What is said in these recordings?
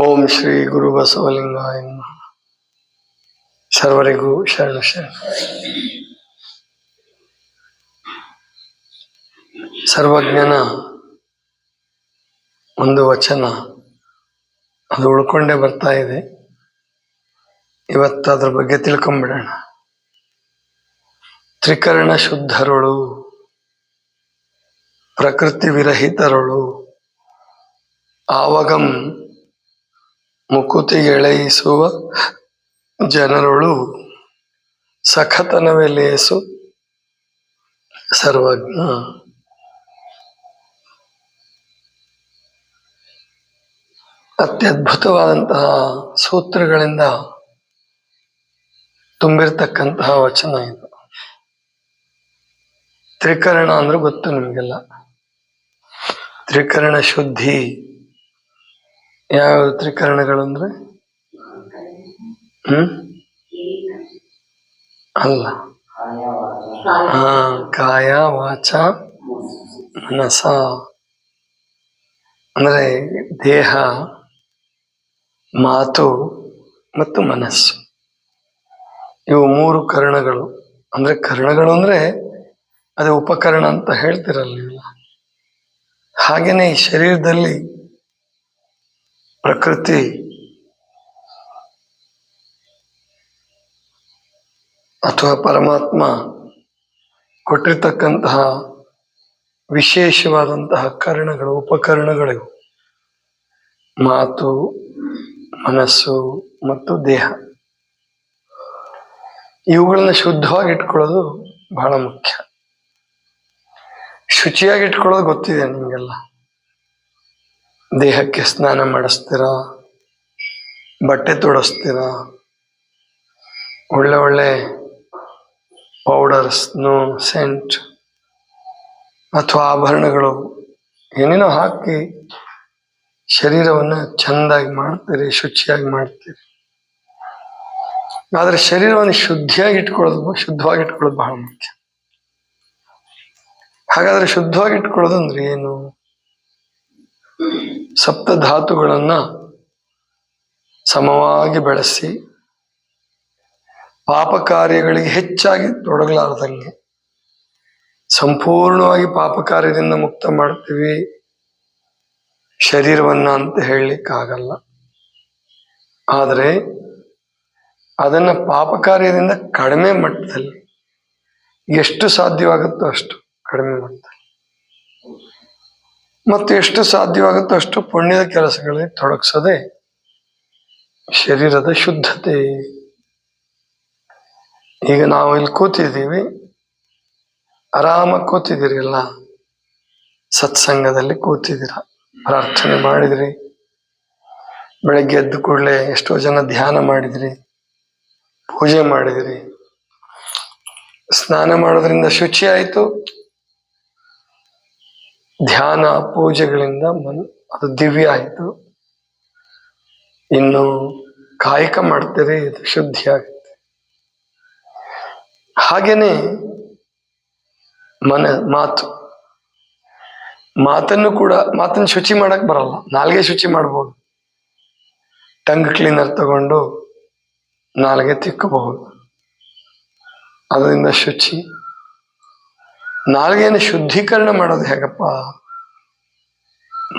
ಓಂ ಶ್ರೀ ಗುರು ಬಸವಲಿಂಗಾಯ ನಮಃ. ಸರ್ವರಿಗೂ ಶರಣ ಶರಣ. ಸರ್ವಜ್ಞನ ಒಂದು ವಚನ ಅದು ಉಳ್ಕೊಂಡೇ ಬರ್ತಾ ಇದೆ. ಇವತ್ತು ಅದ್ರ ಬಗ್ಗೆ ತಿಳ್ಕೊಂಬಿಡೋಣ. ತ್ರಿಕರಣ ಶುದ್ಧರೊಳು, ಪ್ರಕೃತಿ ವಿರಹಿತರೊಳು, ಆವಗಂ ಮುಕುತಿಗೆಳೆಯಿಸುವ ಜನರೊಳು ಸಖತನವೇ ಲೇಸು ಸರ್ವಜ್ಞ. ಅತ್ಯದ್ಭುತವಾದಂತಹ ಸೂತ್ರಗಳಿಂದ ತುಂಬಿರ್ತಕ್ಕಂತಹ ವಚನ ಇದು. ತ್ರಿಕರಣ ಅಂದ್ರೆ ಗೊತ್ತು ನಿಮಗೆಲ್ಲ. ತ್ರಿಕರಣ ಶುದ್ಧಿ. ಯಾವ ತ್ರಿಕರಣಗಳು ಅಂದ್ರೆ ಹ್ಮ್? ಅಲ್ಲ. ಕಾಯ, ವಾಚ, ಮನಸ. ಅಂದ್ರೆ ದೇಹ, ಮಾತು ಮತ್ತು ಮನಸ್ಸು. ಇವು ಮೂರು ಕರ್ಣಗಳು. ಅಂದ್ರೆ ಕರ್ಣಗಳು ಅಂದ್ರೆ ಅದೇ ಉಪಕರಣ ಅಂತ ಹೇಳ್ತಿರಲ್ಲ ನೀವು ಹಾಗೇನೆ ಈ ಶರೀರದಲ್ಲಿ ಪ್ರಕೃತಿ. ಅಥವಾ ಪರಮಾತ್ಮ ಕೊಟ್ಟಿರ್ತಕ್ಕಂತಹ ವಿಶೇಷವಾದಂತಹ ಕರಣಗಳು, ಉಪಕರಣಗಳಿವು. ಮಾತು, ಮನಸ್ಸು ಮತ್ತು ದೇಹ. ಇವುಗಳನ್ನ ಶುದ್ಧವಾಗಿ ಇಟ್ಕೊಳ್ಳೋದು ಬಹಳ ಮುಖ್ಯ. ಶುಚಿಯಾಗಿ ಇಟ್ಕೊಳ್ಳೋದು ಗೊತ್ತಿದೆ ನಿಮಗೆಲ್ಲ. ದೇಹಕ್ಕೆ ಸ್ನಾನ ಮಾಡಿಸ್ತೀರ? ಬಟ್ಟೆ ತೊಡಸ್ತೀರಾ? ಒಳ್ಳೆ ಒಳ್ಳೆ ಪೌಡರ್ಸ್ ನೋ ಸೆಂಟ್ ಅಥವಾ ಆಭರಣಗಳು ಏನೇನೋ ಹಾಕಿ ಶರೀರವನ್ನು ಚೆಂದಾಗಿ ಮಾಡ್ತೀರಿ, ಶುಚಿಯಾಗಿ ಮಾಡ್ತೀರಿ. ಆದರೆ ಶರೀರವನ್ನು ಶುದ್ಧಿಯಾಗಿ ಇಟ್ಕೊಳ್ಳೋದು ಶುದ್ಧವಾಗಿ ಇಟ್ಕೊಳ್ಳೋದು ಬಹಳ ಮುಖ್ಯ. ಹಾಗಾದ್ರೆ ಶುದ್ಧವಾಗಿ ಇಟ್ಕೊಳ್ಳೋದು ಅಂದ್ರೆ ಏನು? ಸಪ್ತ ಧಾತುಗಳನ್ನ ಸಮವಾಗಿ ಬೆಳೆಸಿ ಪಾಪ ಕಾರ್ಯಗಳಿಗೆ ಹೆಚ್ಚಾಗಿ ತೊಡಗಲಾರದಂಗೆ ಸಂಪೂರ್ಣವಾಗಿ ಪಾಪ ಕಾರ್ಯದಿಂದ ಮುಕ್ತ ಮಾಡ್ತೀವಿ ಶರೀರವನ್ನ ಅಂತ ಹೇಳಲಿಕ್ಕಾಗಲ್ಲ. ಆದರೆ ಅದನ್ನು ಪಾಪ ಕಾರ್ಯದಿಂದ ಕಡಿಮೆ ಮಟ್ಟದಲ್ಲಿ ಎಷ್ಟು ಸಾಧ್ಯವಾಗುತ್ತೋ ಅಷ್ಟು ಕಡಿಮೆ ಮಟ್ಟದಲ್ಲಿ. ಮತ್ತು ಎಷ್ಟು ಸಾಧ್ಯವಾಗುತ್ತೋ ಅಷ್ಟು ಪುಣ್ಯದ ಕೆಲಸಗಳಿಗೆ ತೊಡಗಿಸದೆ ಶರೀರದ ಶುದ್ಧತೆ. ಈಗ ನಾವು ಇಲ್ಲಿ ಕೂತಿದ್ದೀವಿ. ಆರಾಮಾಗಿ ಕೂತಿದ್ದೀರಿ ಎಲ್ಲ ಸತ್ಸಂಗದಲ್ಲಿ ಕೂತಿದ್ದೀರ. ಪ್ರಾರ್ಥನೆ ಮಾಡಿದ್ರಿ. ಬೆಳಗ್ಗೆ ಎದ್ದು ಕೂಡಲೇ ಎಷ್ಟೋ ಜನ ಧ್ಯಾನ ಮಾಡಿದ್ರಿ. ಪೂಜೆ ಮಾಡಿದ್ರಿ. ಸ್ನಾನ ಮಾಡೋದ್ರಿಂದ ಶುಚಿ ಆಯಿತು. ಧ್ಯಾನ ಪೂಜೆಗಳಿಂದ ಮನ, ಅದು ದಿವ್ಯ ಆಯಿತು. ಇನ್ನು ಕಾಯಕ ಮಾಡ್ತೀರಿ ಇದು ಶುದ್ಧಿ ಆಗುತ್ತೆ. ಹಾಗೇನೆ ಮನ, ಮಾತು. ಮಾತನ್ನು ಕೂಡ, ಮಾತನ್ನು ಶುಚಿ ಮಾಡಕ್ ಬರಲ್ಲ, ನಾಲ್ಗೆ ಶುಚಿ ಮಾಡ್ಬೋದು. ಟಂಗ್ ಕ್ಲೀನರ್ ತಗೊಂಡು ನಾಲ್ಗೆ ತಿಕ್ಕಬಹುದು. ಅದರಿಂದ ಶುಚಿ ನಾಲ್ಗೆಯನ್ನು ಶುದ್ಧೀಕರಣ ಮಾಡೋದು ಹೇಗಪ್ಪ?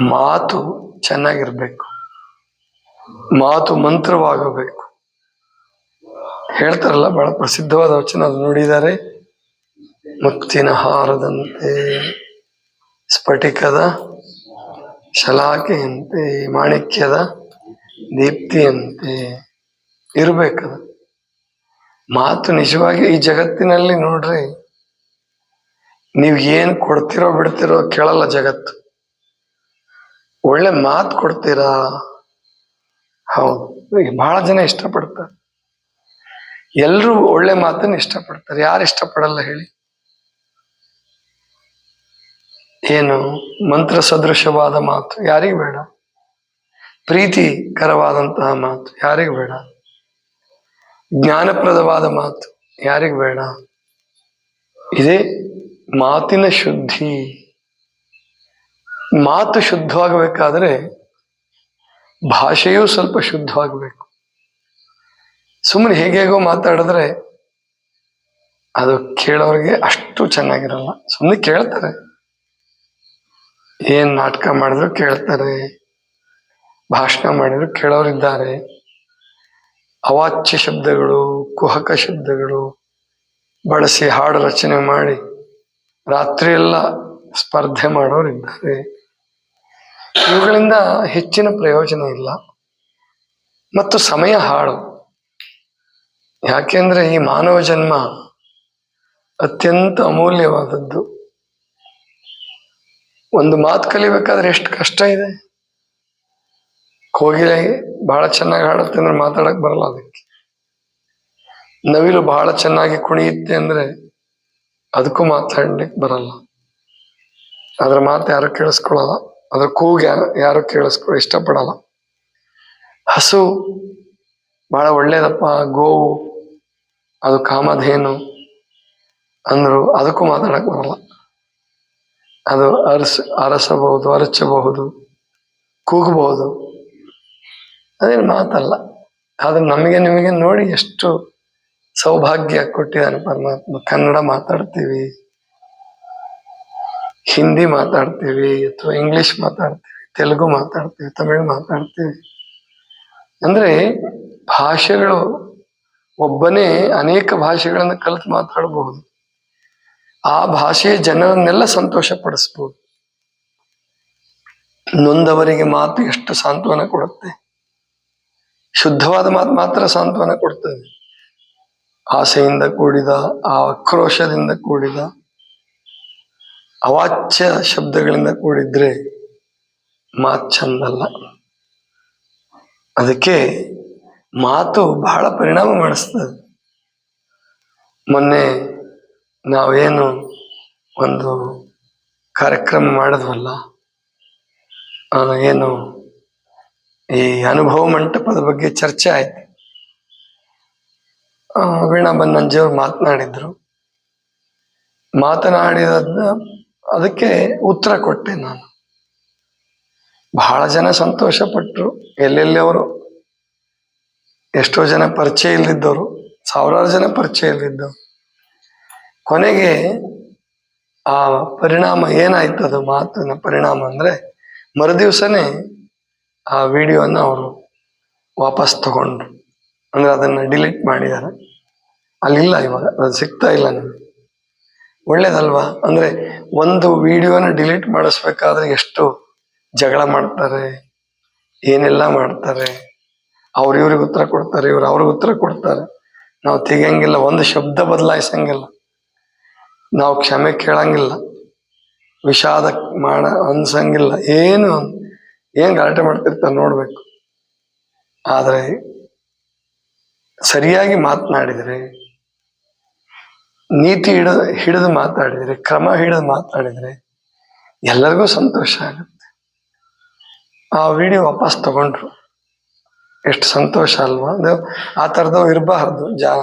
ಮಾತು ಚೆನ್ನಾಗಿರ್ಬೇಕು. ಮಾತು ಮಂತ್ರವಾಗಬೇಕು. ಹೇಳ್ತಾರಲ್ಲ, ಬಹಳ ಪ್ರಸಿದ್ಧವಾದ ವಚನ ಅದು ನೋಡಿದ್ದಾರೆ ಮುತ್ತಿನ ಹಾರದಂತೆ ಸ್ಫಟಿಕದ ಶಲಾಕೆಯಂತೆ, ಮಾಣಿಕ್ಯದ ದೀಪ್ತಿಯಂತೆ ಇರಬೇಕದು. ಮಾತು ನಿಜವಾಗಿ ಈ ಜಗತ್ತಿನಲ್ಲಿ ನೋಡ್ರಿ ನೀವು ಏನ್ ಕೊಡ್ತಿರೋ ಬಿಡ್ತಿರೋ ಕೇಳಲ್ಲ ಜಗತ್ತು. ಒಳ್ಳೆ ಮಾತು ಕೊಡ್ತೀರಾ? ಹೌದು. ಬಹಳ ಜನ ಇಷ್ಟಪಡ್ತಾರೆ. ಎಲ್ರು ಒಳ್ಳೆ ಮಾತನ್ನ ಇಷ್ಟಪಡ್ತಾರೆ. ಯಾರು ಇಷ್ಟಪಡಲ್ಲ ಹೇಳಿ. ಏನು? ಮಂತ್ರ ಸದೃಶವಾದ ಮಾತು. ಯಾರಿಗೂ ಬೇಡ. ಪ್ರೀತಿಕರವಾದಂತಹ ಮಾತು. ಯಾರಿಗೂ ಬೇಡ. ಜ್ಞಾನಪ್ರದವಾದ ಮಾತು. ಯಾರಿಗೂ ಬೇಡ. ಇದೇ ಮಾತಿನ ಶುದ್ಧಿ. ಮಾತು ಶುದ್ಧವಾಗಬೇಕಾದ್ರೆ ಭಾಷೆಯೂ ಸ್ವಲ್ಪ ಶುದ್ಧವಾಗಬೇಕು. ಸುಮ್ಮನೆ ಹೇಗೇಗೋ ಮಾತಾಡಿದ್ರೆ ಅದು ಕೇಳೋರಿಗೆ ಅಷ್ಟು ಚೆನ್ನಾಗಿರಲ್ಲ. ಸುಮ್ಮನೆ ಕೇಳ್ತಾರೆ. ಏನ್ ನಾಟಕ ಮಾಡಿದ್ರು ಕೇಳ್ತಾರೆ. ಭಾಷಣ ಮಾಡಿದ್ರು ಕೇಳೋರಿದ್ದಾರೆ. ಅವಾಚ್ಯ ಶಬ್ದಗಳು, ಕುಹಕ ಶಬ್ದಗಳು ಬಳಸಿ ಹಾಡು ರಚನೆ ಮಾಡಿ ರಾತ್ರಿ ಎಲ್ಲ ಸ್ಪರ್ಧೆ ಮಾಡೋರಿದ್ದಾರೆ ಇವುಗಳಿಂದ ಹೆಚ್ಚಿನ ಪ್ರಯೋಜನ ಇಲ್ಲ. ಮತ್ತು ಸಮಯ ಹಾಳು. ಯಾಕೆಂದ್ರೆ ಈ ಮಾನವ ಜನ್ಮ ಅತ್ಯಂತ ಅಮೂಲ್ಯವಾದದ್ದು. ಒಂದು ಮಾತು ಕಲಿಬೇಕಾದ್ರೆ ಎಷ್ಟು ಕಷ್ಟ ಇದೆ. ಕೋಗಿಲೆ ಬಹಳ ಚೆನ್ನಾಗಿ ಹಾಡುತ್ತೆ ಅಂದ್ರೆ ಮಾತಾಡಕ್ ಬರಲ್ಲ ಅದಕ್ಕೆ. ನವಿಲು ಬಹಳ ಚೆನ್ನಾಗಿ ಕುಣಿಯುತ್ತೆ ಅಂದ್ರೆ ಅದಕ್ಕೂ ಮಾತಾಡ್ಲಿಕ್ಕೆ ಬರಲ್ಲ. ಅದ್ರ ಮಾತು ಯಾರು ಕೇಳಿಸ್ಕೊಳ್ಳಲ್ಲ. ಅದ್ರ ಕೂಗು ಯಾರು ಯಾರು ಕೇಳಿಸ್ಕೊ ಇಷ್ಟಪಡಲ್ಲ. ಹಸು ಬಹಳ ಒಳ್ಳೇದಪ್ಪ, ಗೋವು, ಅದು ಕಾಮಧೇನು ಅಂದ್ರು ಅದಕ್ಕೂ ಮಾತಾಡಕ್ ಬರಲ್ಲ. ಅದು ಅರಸ, ಅರಸಬಹುದು, ಅರಚಬಹುದು, ಕೂಗಬಹುದು. ಅದೇನು ಮಾತಲ್ಲ. ಆದ್ರೆ ನಮಗೆ ನಿಮಗೆ ನೋಡಿ ಎಷ್ಟು ಸೌಭಾಗ್ಯ ಕೊಟ್ಟಿದ್ದಾನೆ ಪರಮಾತ್ಮ. ಕನ್ನಡ ಮಾತಾಡ್ತೀವಿ, ಹಿಂದಿ ಮಾತಾಡ್ತೀವಿ, ಅಥವಾ ಇಂಗ್ಲಿಷ್ ಮಾತಾಡ್ತೀವಿ, ತೆಲುಗು ಮಾತಾಡ್ತೀವಿ, ತಮಿಳು ಮಾತಾಡ್ತೀವಿ. ಅಂದ್ರೆ ಭಾಷೆಗಳು ಒಬ್ಬನೇ ಅನೇಕ ಭಾಷೆಗಳನ್ನು ಕಲಿತು ಮಾತಾಡಬಹುದು ಆ ಭಾಷೆಯ ಜನರನ್ನೆಲ್ಲ ಸಂತೋಷ ಪಡಿಸ್ಬೋದು ನೊಂದವರಿಗೆ ಮಾತು ಎಷ್ಟು ಸಾಂತ್ವನ ಕೊಡುತ್ತೆ? ಶುದ್ಧವಾದ ಮಾತು ಮಾತ್ರ ಸಾಂತ್ವನ ಕೊಡ್ತದೆ. ಆಸೆಯಿಂದ ಕೂಡಿದ, ಆ ಆಕ್ರೋಶದಿಂದ ಕೂಡಿದ, ಅವಾಚ್ಯ ಶಬ್ದಗಳಿಂದ ಕೂಡಿದ್ರೆ ಮಾತು ಚಂದಲ್ಲ. ಅದಕ್ಕೆ ಮಾತು ಬಹಳ ಪರಿಣಾಮ ಮಾಡಿಸ್ತದೆ ಮೊನ್ನೆ ನಾವೇನು ಒಂದು ಕಾರ್ಯಕ್ರಮ ಮಾಡಿದ್ವಲ್ಲ ಏನು ಈ ಅನುಭವ ಮಂಟಪದ ಬಗ್ಗೆ ಚರ್ಚೆ ಆಯ್ತು. ವೀಣಾ ಬನ್ನಂಜಿಯವರು ಮಾತನಾಡಿದ್ರು. ಮಾತನಾಡಿದ ಅದಕ್ಕೆ ಉತ್ತರ ಕೊಟ್ಟೆ ನಾನು. ಬಹಳ ಜನ ಸಂತೋಷ ಪಟ್ಟರು ಎಲ್ಲೆಲ್ಲಿ ಅವರು? ಎಷ್ಟೋ ಜನ ಪರಿಚಯ ಇಲ್ಲಿದ್ದವರು ಸಾವಿರಾರು ಜನ ಪರಿಚಯ ಇಲ್ಲಿದ್ದವರು ಕೊನೆಗೆ ಆ ಪರಿಣಾಮ ಏನಾಯ್ತು ಅದು ಮಾತಿನ ಪರಿಣಾಮ ಅಂದ್ರೆ ಮರುದಿವಸನೇ ಆ ವಿಡಿಯೋನ ಅವರು ವಾಪಸ್ ತಗೊಂಡ್ರು. ಅಂದ್ರೆ ಅದನ್ನ ಡಿಲೀಟ್ ಮಾಡಿದ್ದಾರೆ. ಅಲ್ಲಿಲ್ಲ ಇವಾಗ, ಅದು ಸಿಗ್ತಾ ಇಲ್ಲ ನನಗೆ ಒಳ್ಳೇದಲ್ವಾ? ಅಂದ್ರೆ ಒಂದು ವಿಡಿಯೋನ ಡಿಲೀಟ್ ಮಾಡಿಸ್ಬೇಕಾದ್ರೆ ಎಷ್ಟು ಜಗಳ ಮಾಡ್ತಾರೆ, ಏನೆಲ್ಲ ಮಾಡ್ತಾರೆ, ಅವ್ರ ಇವ್ರಿಗೆ ಉತ್ತರ ಕೊಡ್ತಾರೆ, ಇವ್ರು ಅವ್ರಿಗೆ ಉತ್ತರ ಕೊಡ್ತಾರೆ. ನಾವು ತೆಗಿಯಂಗಿಲ್ಲ, ಒಂದು ಶಬ್ದ ಬದಲಾಯಿಸಂಗಿಲ್ಲ. ನಾವು ಕ್ಷಮೆ ಕೇಳಂಗಿಲ್ಲ. ವಿಷಾದ ಮಾಡ ಅನ್ಸಂಗಿಲ್ಲ. ಏನು ಏನು ಗಲಾಟೆ ಮಾಡ್ತಿರ್ತಾರೆ ನೋಡ್ಬೇಕು. ಆದ್ರೆ ಸರಿಯಾಗಿ ಮಾತನಾಡಿದರೆ, ನೀತಿ ಹಿಡಿದು ಹಿಡಿದು ಮಾತಾಡಿದರೆ ಕ್ರಮ ಹಿಡಿದು ಮಾತಾಡಿದರೆ ಎಲ್ಲರಿಗೂ ಸಂತೋಷ ಆಗುತ್ತೆ. ಆ ವಿಡಿಯೋ ವಾಪಸ್ ತಗೊಂಡ್ರು. ಎಷ್ಟು ಸಂತೋಷ ಅಲ್ವಾ? ಅದು ಆ ಥರದವು ಇರಬಾರ್ದು. ಜಾ,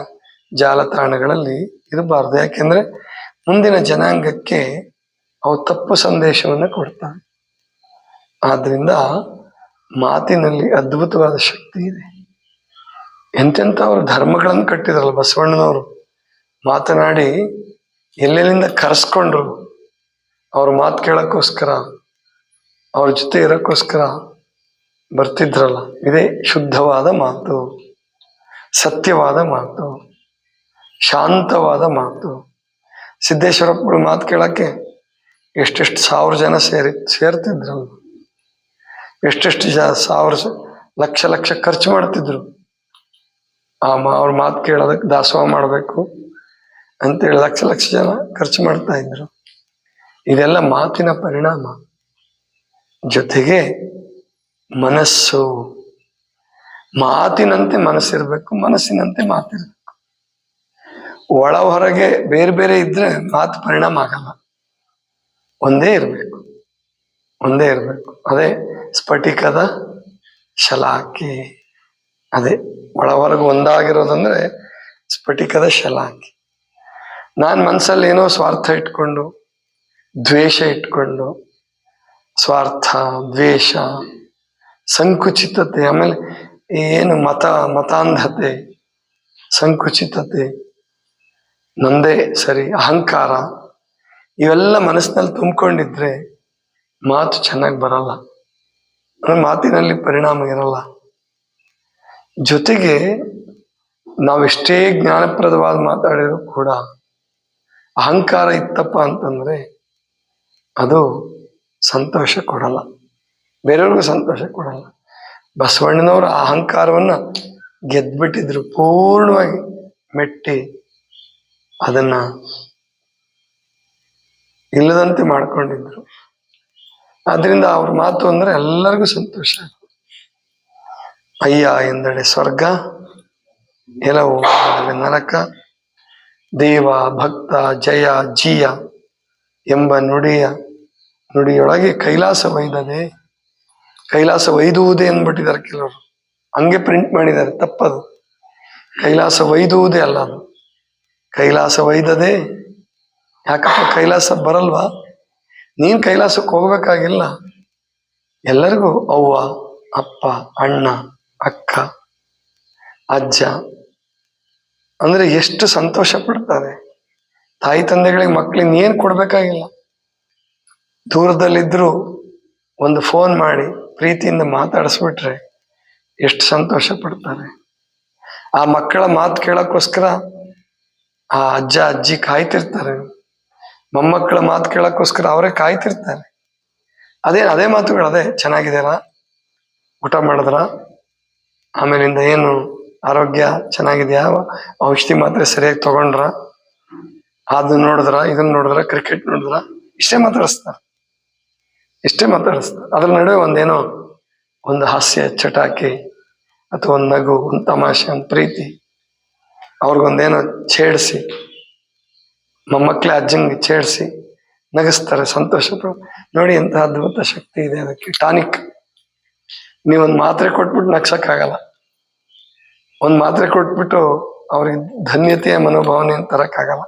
ಜಾಲತಾಣಗಳಲ್ಲಿ ಇರಬಾರ್ದು. ಯಾಕೆಂದರೆ ಮುಂದಿನ ಜನಾಂಗಕ್ಕೆ ಅವು ತಪ್ಪು ಸಂದೇಶವನ್ನು ಕೊಡ್ತಾರೆ ಆದ್ದರಿಂದ ಮಾತಿನಲ್ಲಿ ಅದ್ಭುತವಾದ ಶಕ್ತಿ ಇದೆ. ಎಂತೆಂಥವ್ರು ಧರ್ಮಗಳನ್ನು ಕಟ್ಟಿದ್ರಲ್ಲ ಬಸವಣ್ಣನವರು? ಮಾತನಾಡಿ ಎಲ್ಲೆಲ್ಲಿಂದ ಕರೆಸ್ಕೊಂಡ್ರು? ಅವ್ರ ಮಾತು ಕೇಳೋಕ್ಕೋಸ್ಕರ, ಅವ್ರ ಜೊತೆ ಇರೋಕ್ಕೋಸ್ಕರ ಬರ್ತಿದ್ರಲ್ಲ. ಇದೇ ಶುದ್ಧವಾದ ಮಾತು, ಸತ್ಯವಾದ ಮಾತು, ಶಾಂತವಾದ ಮಾತು. ಸಿದ್ದೇಶ್ವರಪ್ಪಗಳು ಮಾತು ಕೇಳೋಕ್ಕೆ ಎಷ್ಟೆಷ್ಟು ಸಾವಿರ ಜನ ಸೇರಿ ಸೇರ್ತಿದ್ರಲ್ಲ ಎಷ್ಟೆಷ್ಟು ಜ, ಸಾವಿರ, ಲಕ್ಷ ಲಕ್ಷ ಖರ್ಚು ಮಾಡ್ತಿದ್ರು. ಆ ಮಾ ಅವ್ರ ಮಾತು ಕೇಳೋದಕ್ಕೆ ದಾಸೋಹ ಮಾಡಬೇಕು ಅಂತೇಳಿ ಲಕ್ಷ ಲಕ್ಷ ಜನ ಖರ್ಚು ಮಾಡ್ತಾ ಇದ್ರು. ಇದೆಲ್ಲ ಮಾತಿನ ಪರಿಣಾಮ. ಜೊತೆಗೆ ಮನಸ್ಸು. ಮಾತಿನಂತೆ ಮನಸ್ಸಿರ್ಬೇಕು, ಮನಸ್ಸಿನಂತೆ ಮಾತಿರ್ಬೇಕು. ಒಳ ಹೊರಗೆ ಬೇರೆ ಬೇರೆ ಇದ್ರೆ ಮಾತು ಪರಿಣಾಮ ಆಗಲ್ಲ. ಒಂದೇ ಇರಬೇಕು. ಒಂದೇ ಇರಬೇಕು. ಅದೇ ಸ್ಫಟಿಕದ ಶಲಾಕಿ ಅದೇ. ಒಳ ಹೊರಗೆ ಒಂದಾಗಿರೋದಂದ್ರೆ ಸ್ಫಟಿಕದ ಶಲಾಂಗಿ ನಾನು ಮನಸ್ಸಲ್ಲಿ ಏನೋ ಸ್ವಾರ್ಥ ಇಟ್ಕೊಂಡು, ದ್ವೇಷ ಇಟ್ಕೊಂಡು, ಸ್ವಾರ್ಥ, ದ್ವೇಷ, ಸಂಕುಚಿತತೆ, ಆಮೇಲೆ ಏನು ಮತ, ಮತಾಂಧತೆ, ಸಂಕುಚಿತತೆ, ನಂದೇ ಸರಿ, ಅಹಂಕಾರ, ಇವೆಲ್ಲ ಮನಸ್ಸಿನಲ್ಲಿ ತುಂಬಿಕೊಂಡಿದ್ರೆ ಮಾತು ಚೆನ್ನಾಗಿ ಬರಲ್ಲ. ಅಂದ್ರೆ ಮಾತಿನಲ್ಲಿ ಪರಿಣಾಮ ಇರಲ್ಲ. ಜೊತೆಗೆ ನಾವೆಷ್ಟೇ ಜ್ಞಾನಪ್ರದವಾದ ಮಾತಾಡಿದ್ರು ಕೂಡ ಅಹಂಕಾರ ಇತ್ತಪ್ಪ ಅಂತಂದ್ರೆ ಅದು ಸಂತೋಷ ಕೊಡಲ್ಲ. ಬೇರೆಯವ್ರಿಗೂ ಸಂತೋಷ ಕೊಡಲ್ಲ. ಬಸವಣ್ಣನವರ ಅಹಂಕಾರವನ್ನ ಗೆದ್ಬಿಟ್ಟಿದ್ರು ಪೂರ್ಣವಾಗಿ, ಮೆಟ್ಟಿ ಅದನ್ನ ಇಲ್ಲದಂತೆ ಮಾಡ್ಕೊಂಡಿದ್ರು. ಆದ್ರಿಂದ ಅವ್ರ ಮಾತು ಅಂದ್ರೆ ಎಲ್ಲರಿಗೂ ಸಂತೋಷ. ಅಯ್ಯ ಎಂದರೆ ಸ್ವರ್ಗ ಎಂದಡೆ ನರಕ, ದೇವ, ಭಕ್ತ, ಜಯ, ಜೀಯ ಎಂಬ ನುಡಿಯ, ನುಡಿಯೊಳಗೆ ಕೈಲಾಸ ಒಯ್ದದೆ, ಕೈಲಾಸ ಒಯ್ದುವುದೇ ಅಂದ್ಬಿಟ್ಟಿದ್ದಾರೆ ಕೆಲವರು. ಹಂಗೆ ಪ್ರಿಂಟ್ ಮಾಡಿದ್ದಾರೆ, ತಪ್ಪದು. ಕೈಲಾಸ ಒಯ್ದುವುದೇ ಅಲ್ಲ ಅದು. ಕೈಲಾಸ ಒಯ್ದದೆ, ಯಾಕಪ್ಪ ಕೈಲಾಸ ಬರಲ್ವಾ? ನೀನು ಕೈಲಾಸಕ್ಕೆ ಹೋಗ್ಬೇಕಾಗಿಲ್ಲ. ಎಲ್ಲರಿಗೂ ಅವ್ವ, ಅಪ್ಪ, ಅಣ್ಣ ಅಜ್ಜ. ಅಂದ್ರೆ ಎಷ್ಟು ಸಂತೋಷ ಪಡ್ತಾರೆ. ತಾಯಿ ತಂದೆಗಳಿಗೆ ಮಕ್ಕಳಿಂದ ಏನ್ ಕೊಡ್ಬೇಕಾಗಿಲ್ಲ. ದೂರದಲ್ಲಿದ್ದರೂ ಒಂದು ಫೋನ್ ಮಾಡಿ ಪ್ರೀತಿಯಿಂದ ಮಾತಾಡಿಸ್ಬಿಟ್ರೆ ಎಷ್ಟು ಸಂತೋಷ ಪಡ್ತಾರೆ. ಆ ಮಕ್ಕಳ ಮಾತು ಕೇಳೋಕ್ಕೋಸ್ಕರ ಆ ಅಜ್ಜ, ಅಜ್ಜಿ ಕಾಯ್ತಿರ್ತಾರೆ. ಮೊಮ್ಮಕ್ಕಳ ಮಾತು ಕೇಳೋಕ್ಕೋಸ್ಕರ ಅವರೇ ಕಾಯ್ತಿರ್ತಾರೆ. ಅದೇ ಅದೇ ಮಾತುಗಳು ಅದೇ ಚೆನ್ನಾಗಿದ್ದೀರಾ ಊಟ ಮಾಡಿದ್ರ? ಆಮೇಲಿಂದ ಏನು ಆರೋಗ್ಯ ಚೆನ್ನಾಗಿದೆಯಾ? ಔಷಧಿ ಮಾತ್ರೆ ಸರಿಯಾಗಿ ತಗೊಂಡ್ರ? ಅದನ್ನ ನೋಡಿದ್ರ, ಇದನ್ನ ನೋಡಿದ್ರ ಕ್ರಿಕೆಟ್ ನೋಡಿದ್ರ, ಇಷ್ಟೇ ಮಾತಾಡಿಸ್ತಾರೆ. ಇಷ್ಟೇ ಮಾತಾಡಿಸ್ತಾರೆ. ಅದ್ರ ನಡುವೆ ಒಂದೇನೋ ಒಂದು ಹಾಸ್ಯ ಚಟಾಕಿ ಅಥವಾ ಒಂದು ನಗು, ಒಂದು ತಮಾಷೆ, ಒಂದು ಪ್ರೀತಿ. ಅವ್ರಿಗೊಂದೇನೋ ಛೇಡಿಸಿ ಮೊಮ್ಮಕ್ಕಳೇ ಅಜ್ಜಂಗೆ ಛೇಡಿಸಿ ನಗಿಸ್ತಾರೆ ಸಂತೋಷ ನೋಡಿ ಎಂತ ಅದ್ಭುತ ಶಕ್ತಿ ಇದೆ ಅದಕ್ಕೆ. ಟಾನಿಕ್. ನೀವೊಂದು ಮಾತ್ರೆ ಕೊಟ್ಬಿಟ್ಟು ನಗ್ಸಕ್ಕಾಗಲ್ಲ. ಒಂದು ಮಾತ್ರೆ ಕೊಟ್ಬಿಟ್ಟು ಅವ್ರಿಗೆ ಧನ್ಯತೆಯ ಮನೋಭಾವನೆ ತರಕ್ಕಾಗಲ್ಲ.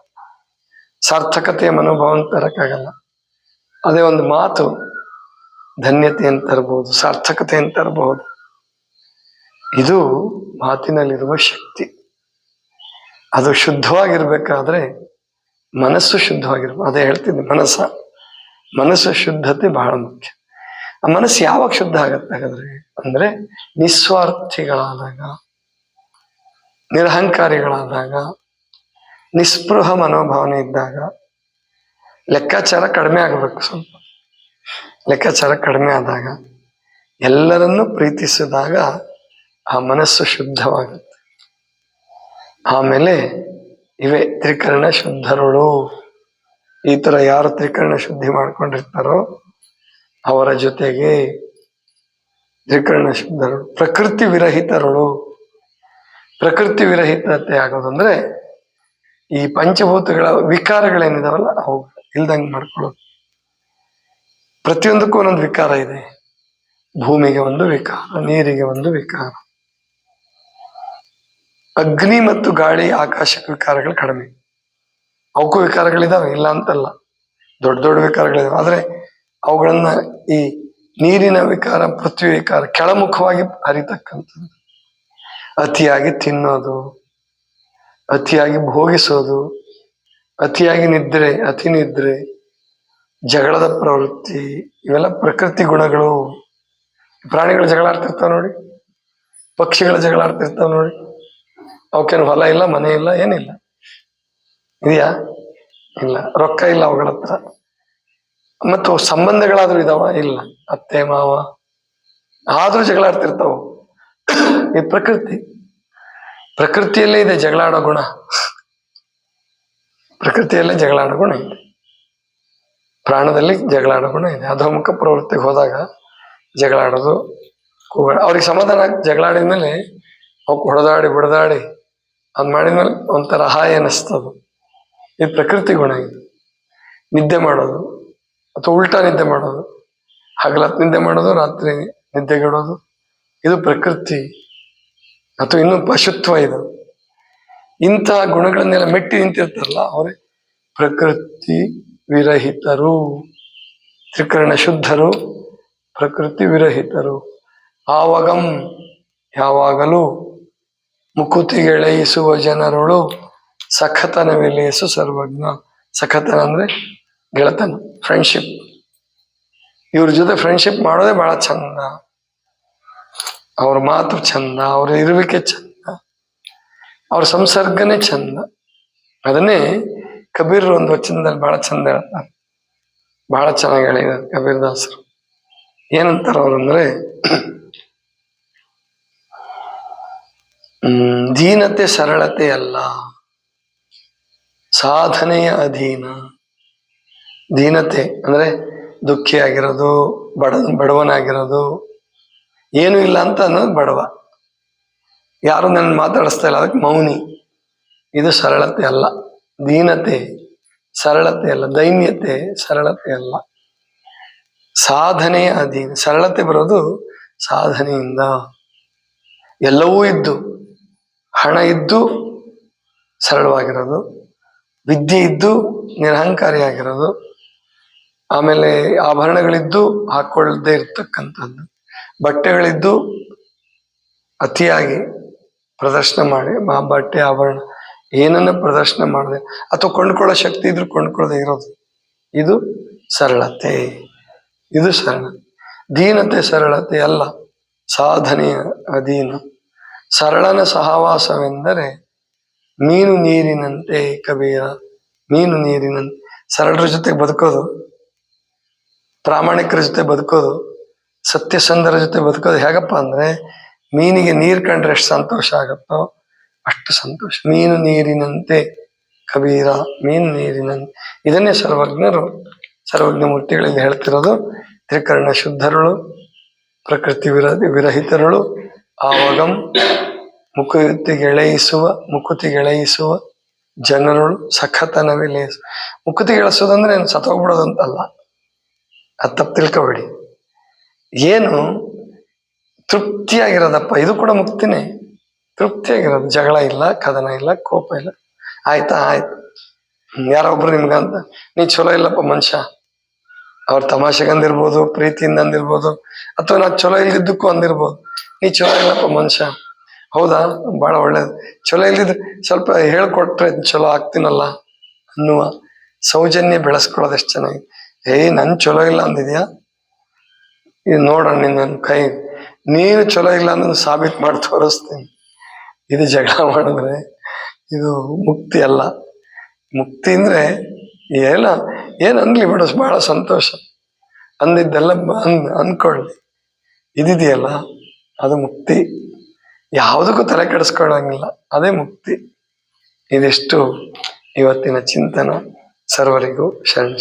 ಸಾರ್ಥಕತೆಯ ಮನೋಭಾವನೆ ತರಕ್ಕಾಗಲ್ಲ. ಅದೇ ಒಂದು ಮಾತು, ಧನ್ಯತೆಯನ್ನು ತರಬಹುದು, ಸಾರ್ಥಕತೆಯನ್ನು ತರಬಹುದು. ಇದು ಮಾತಿನಲ್ಲಿರುವ ಶಕ್ತಿ. ಅದು ಶುದ್ಧವಾಗಿರ್ಬೇಕಾದ್ರೆ ಮನಸ್ಸು ಶುದ್ಧವಾಗಿರ್ಬೋದು ಅದೇ ಹೇಳ್ತಿದ್ದೆ ಮನಸ್ಸ. ಮನಸ್ಸು ಶುದ್ಧತೆ ಬಹಳ ಮುಖ್ಯ. ಆ ಮನಸ್ಸು ಯಾವಾಗ ಶುದ್ಧ ಆಗತ್ತೆ ಹಾಗಾದ್ರೆ? ಅಂದ್ರೆ ನಿಸ್ವಾರ್ಥಿಗಳಾದಾಗ. ನಿರಹಂಕಾರಿಗಳಾದಾಗ, ನಿಸ್ಪೃಹ ಮನೋಭಾವನೆ ಇದ್ದಾಗ ಲೆಕ್ಕಾಚಾರ ಕಡಿಮೆ ಆಗಬೇಕು ಸ್ವಲ್ಪ. ಲೆಕ್ಕಾಚಾರ ಕಡಿಮೆ ಆದಾಗ ಎಲ್ಲರನ್ನೂ ಪ್ರೀತಿಸಿದಾಗ ಆ ಮನಸ್ಸು ಶುದ್ಧವಾಗುತ್ತೆ. ಆಮೇಲೆ ಇವೆ ತ್ರಿಕರಣ ಶುದ್ಧರುಳು. ಈ ಥರ ಯಾರು ತ್ರಿಕರಣ ಶುದ್ಧಿ ಮಾಡ್ಕೊಂಡಿರ್ತಾರೋ ಅವರ ಜೊತೆಗೆ ತ್ರಿಕರಣ ಶುದ್ಧರು ಪ್ರಕೃತಿ ವಿರಹಿತರುಳು. ಪ್ರಕೃತಿ ವಿರಹಿತತೆ ಆಗೋದಂದ್ರೆ ಈ ಪಂಚಭೂತಗಳ ವಿಕಾರಗಳೇನಿದಾವಲ್ಲ, ಅವು ಇಲ್ದಂಗೆ ಮಾಡ್ಕೊಳ್ಳೋದು. ಪ್ರತಿಯೊಂದಕ್ಕೂ ಒಂದೊಂದು ವಿಕಾರ ಇದೆ. ಭೂಮಿಗೆ ಒಂದು ವಿಕಾರ, ನೀರಿಗೆ ಒಂದು ವಿಕಾರ. ಅಗ್ನಿ ಮತ್ತು ಗಾಳಿ, ಆಕಾಶ ವಿಕಾರಗಳು ಕಡಿಮೆ. ಅವಕ್ಕೂ ವಿಕಾರಗಳಿದಾವೆ, ಇಲ್ಲ ಅಂತಲ್ಲ. ದೊಡ್ಡ ದೊಡ್ಡ ವಿಕಾರಗಳಿದಾವೆ. ಆದ್ರೆ ಅವುಗಳನ್ನ ಈ ನೀರಿನ ವಿಕಾರ, ಪೃಥ್ವಿ ವಿಕಾರ ಕೆಳಮುಖವಾಗಿ ಹರಿತಕ್ಕಂಥದ್ದು. ಅತಿಯಾಗಿ ತಿನ್ನೋದು, ಅತಿಯಾಗಿ ಭೋಗಿಸೋದು, ಅತಿಯಾಗಿ ನಿದ್ರೆ, ಅತಿ ನಿದ್ರೆ, ಜಗಳದ ಪ್ರವೃತ್ತಿ, ಇವೆಲ್ಲ ಪ್ರಕೃತಿ ಗುಣಗಳು. ಪ್ರಾಣಿಗಳು ಜಗಳ ಆಡ್ತಿರ್ತಾವ ನೋಡಿ, ಪಕ್ಷಿಗಳ ಜಗಳ ಆಡ್ತಿರ್ತಾವ ನೋಡಿ. ಅವಕ್ಕೇನು ಹೊಲ ಇಲ್ಲ, ಮನೆ ಇಲ್ಲ, ಏನಿಲ್ಲ. ಇದೆಯಾ? ಇಲ್ಲ, ರೊಕ್ಕ ಇಲ್ಲ ಅವುಗಳ ಹತ್ರ. ಮತ್ತು ಸಂಬಂಧಗಳಾದ್ರೂ ಇದಾವ? ಇಲ್ಲ. ಅತ್ತೆ, ಮಾವ, ಆದ್ರೂ ಜಗಳ ಆಡ್ತಿರ್ತಾವ ಈ ಪ್ರಕೃತಿ. ಪ್ರಕೃತಿಯಲ್ಲೇ ಇದೆ ಜಗಳಾಡೋ ಗುಣ. ಪ್ರಕೃತಿಯಲ್ಲೇ ಜಗಳಾಡೋ ಗುಣ ಇದೆ. ಪ್ರಾಣದಲ್ಲಿ ಜಗಳಾಡೋ ಗುಣ ಇದೆ. ಅಧೋಮುಖ ಪ್ರವೃತ್ತಿಗೆ ಹೋದಾಗ ಜಗಳಾಡೋದು ಕೂಗಾಡ ಅವ್ರಿಗೆ ಸಮಾಧಾನ ಜಗಳಾಡಿದ ಮೇಲೆ ಅವಕ್ಕೆ ಹೊಡೆದಾಡಿ ಬಿಡದಾಡಿ ಅದ್ ಮಾಡಿದ್ಮೇಲೆ ಒಂಥರ ಹಾಯ ಅನ್ನಿಸ್ತದು. ಇದು ಪ್ರಕೃತಿ ಗುಣ ಇದು. ನಿದ್ದೆ ಮಾಡೋದು ಅಥವಾ ಉಲ್ಟಾ ನಿದ್ದೆ ಮಾಡೋದು. ಹಗಲತ್ ನಿದ್ದೆ ಮಾಡೋದು, ರಾತ್ರಿ ನಿದ್ದೆಗೆಡೋದು. ಇದು ಪ್ರಕೃತಿ ಅಥವಾ ಇನ್ನೂ ಪಶುತ್ವ ಇದು. ಇಂತಹ ಗುಣಗಳನ್ನೆಲ್ಲ ಮೆಟ್ಟಿ ನಿಂತಿರ್ತಾರಲ್ಲ ಅವರೇ ಪ್ರಕೃತಿ ವಿರಹಿತರು. ತ್ರಿಕರಣ ಶುದ್ಧರು ಪ್ರಕೃತಿ ವಿರಹಿತರು. ಆವಗಂ ಯಾವಾಗಲೂ ಮುಕುತಿಗೆಳೆಯಿಸುವ ಜನರುಳು ಸಖತನ ವಿಲೇಸು ಸರ್ವಜ್ಞ. ಸಖತನ ಅಂದ್ರೆ ಗೆಳತನ ಫ್ರೆಂಡ್ಶಿಪ್ ಇವ್ರ ಜೊತೆ ಫ್ರೆಂಡ್ಶಿಪ್ ಮಾಡೋದೇ ಬಹಳ ಚಂದ. ಅವ್ರ ಮಾತು ಚಂದ, ಅವ್ರ ಇರುವಿಕೆ ಚಂದ, ಅವ್ರ ಸಂಸರ್ಗನೇ ಚಂದ. ಅದನ್ನೇ ಕಬೀರ್ ಒಂದು ವಚನದಲ್ಲಿ ಬಹಳ ಚಂದ ಹೇಳ್ತಾರೆ. ಬಹಳ ಚೆನ್ನಾಗಿ ಹೇಳಿದ್ದಾರೆ ಕಬೀರ್ ದಾಸರು ಏನಂತಾರ ಹ್ಮ್, ದೀನತೆ ಸರಳತೆ ಅಲ್ಲ, ಸಾಧನೆಯ ಅಧೀನ. ದೀನತೆ ಅಂದ್ರೆ ದುಃಖಿ ಆಗಿರೋದು ಬಡ ಬಡವನಾಗಿರೋದು ಏನು ಇಲ್ಲ ಅಂತ ಅನ್ನೋದು ಬಡವ. ಯಾರು ನನ್ನ ಮಾತಾಡಿಸ್ತಾ ಇಲ್ಲ, ಅದಕ್ಕೆ ಮೌನಿ. ಇದು ಸರಳತೆ ಅಲ್ಲ. ದೀನತೆ, ಸರಳತೆ ಅಲ್ಲ. ದೈನ್ಯತೆ, ಸರಳತೆ ಅಲ್ಲ. ಸಾಧನೆಯ ಅಧೀನ. ಸರಳತೆ ಬರೋದು ಸಾಧನೆಯಿಂದ. ಎಲ್ಲವೂ ಇದ್ದು, ಹಣ ಇದ್ದು ಸರಳವಾಗಿರೋದು. ವಿದ್ಯೆ ಇದ್ದು ನಿರಹಂಕಾರಿಯಾಗಿರೋದು ಆಮೇಲೆ ಆಭರಣಗಳಿದ್ದು ಹಾಕೊಳ್ಳದೆ ಇರ್ತಕ್ಕಂಥದ್ದು. ಬಟ್ಟೆಗಳಿದ್ದು ಅತಿಯಾಗಿ ಪ್ರದರ್ಶನ ಮಾಡಿ ಮಹಾ ಬಟ್ಟೆ ಆಭರಣ, ಏನನ್ನ ಪ್ರದರ್ಶನ ಮಾಡಿದೆ ಅಥವಾ ಕೊಂಡ್ಕೊಳ್ಳೋ ಶಕ್ತಿ ಇದ್ರೂ ಕೊಂಡ್ಕೊಳ್ಳದೆ ಇರೋದು. ಇದು ಸರಳತೆ. ಇದು ಸರಳ. ದೀನತೆ ಸರಳತೆ ಅಲ್ಲ, ಸಾಧನೆಯ ಅಧೀನ. ಸರಳನ ಸಹವಾಸವೆಂದರೆ ಮೀನು ನೀರಿನಂತೆ ಕಬೀರ ಮೀನು ನೀರಿನಂತೆ. ಸರಳರ ಜೊತೆ ಬದುಕೋದು, ಪ್ರಾಮಾಣಿಕರ ಜೊತೆ ಬದುಕೋದು ಸತ್ಯಸಂಧರ ಜೊತೆ ಬದುಕೋದು ಹೇಗಪ್ಪ ಅಂದ್ರೆ ಮೀನಿಗೆ ನೀರು ಕಂಡ್ರೆ ಎಷ್ಟು ಸಂತೋಷ ಆಗತ್ತೋ ಅಷ್ಟು ಸಂತೋಷ. ಮೀನು ನೀರಿನಂತೆ ಕಬೀರ, ಮೀನು ನೀರಿನಂತೆ. ಇದನ್ನೇ ಸರ್ವಜ್ಞರು, ಸರ್ವಜ್ಞ ಮೂರ್ತಿಗಳಲ್ಲಿ ಹೇಳ್ತಿರೋದು, ತ್ರಿಕರ್ಣ ಶುದ್ಧರುಳು, ಪ್ರಕೃತಿ ವಿರ ವಿರಹಿತರುಳು, ಆವಗಂ, ಮುಕುತಿಗೆಳೆಯಿಸುವ ಮುಕುತಿಗೆಳೆಯಿಸುವ ಜನರುಳು, ಸಖತನ ವಿಲೇಸು. ಮುಕುತಿಗೆಳಿಸೋದಂದ್ರೆ ಅಂತಲ್ಲ ಅದು ತಪ್ಪು ತಿಳ್ಕೊಬೇಡಿ. ಏನು? ತೃಪ್ತಿಯಾಗಿರೋದಪ್ಪ. ಇದು ಕೂಡ ಮುಕ್ತಿನೇ. ತೃಪ್ತಿಯಾಗಿರೋದು. ಜಗಳ ಇಲ್ಲ, ಕದನ ಇಲ್ಲ, ಕೋಪ ಇಲ್ಲ. ಆಯ್ತಾ, ಆಯ್ತು. ಯಾರೋ ಒಬ್ರು ನಿಮ್ಗಂತ ನೀ ಚಲೋ ಇಲ್ಲಪ್ಪ ಮನುಷ್ಯ. ಅವ್ರ ತಮಾಷೆಗಂದಿರ್ಬೋದು ಪ್ರೀತಿಯಿಂದ ಅಂದಿರ್ಬೋದು ಅಥವಾ ನಾ ಚಲೋ ಇಲ್ದಿದ್ದಕ್ಕೂ ಅಂದಿರ್ಬೋದು. ನೀ ಚಲೋ ಇಲ್ಲಪ್ಪ ಮನುಷ್ಯ. ಹೌದಾ? ಬಹಳ ಒಳ್ಳೇದು. ಚಲೋ ಇಲ್ದಿದ್ರೆ ಸ್ವಲ್ಪ ಹೇಳ್ಕೊಟ್ರೆ ಚಲೋ ಆಗ್ತೀನಲ್ಲ ಅನ್ನುವ ಸೌಜನ್ಯ ಬೆಳೆಸ್ಕೊಳ್ಳೋದು ಎಷ್ಟು ಚೆನ್ನಾಗಿ ಏಯ್, ನನ್ ಚಲೋ ಇಲ್ಲ ಅಂದಿದ್ಯಾ? ಇದು ನೋಡೋಣ ನನ್ನ ಕೈ. ನೀನು ಚಲೋ ಇಲ್ಲ ಅಂದ್ರೆ ಸಾಬೀತು ಮಾಡಿ ತೋರಿಸ್ತೀನಿ. ಇದು ಜಗಳ ಮಾಡಿದ್ರೆ ಇದು ಮುಕ್ತಿ ಅಲ್ಲ. ಮುಕ್ತಿ ಅಂದರೆ ಏನ ಏನು ಅನ್ಲಿ ಬಿಡು ಭಾಳ ಸಂತೋಷ. ಅಂದಿದ್ದೆಲ್ಲ ಅನ್ ಅಂದ್ಕೊಳ್ಳಿ ಇದಿದೆಯಲ್ಲ, ಅದು ಮುಕ್ತಿ. ಯಾವುದಕ್ಕೂ ತಲೆ ಕೆಡಿಸ್ಕೊಳ್ಳಂಗಿಲ್ಲ, ಅದೇ ಮುಕ್ತಿ. ಇದಿಷ್ಟು ಇವತ್ತಿನ ಚಿಂತನ. ಸರ್ವರಿಗೂ ಶರಣ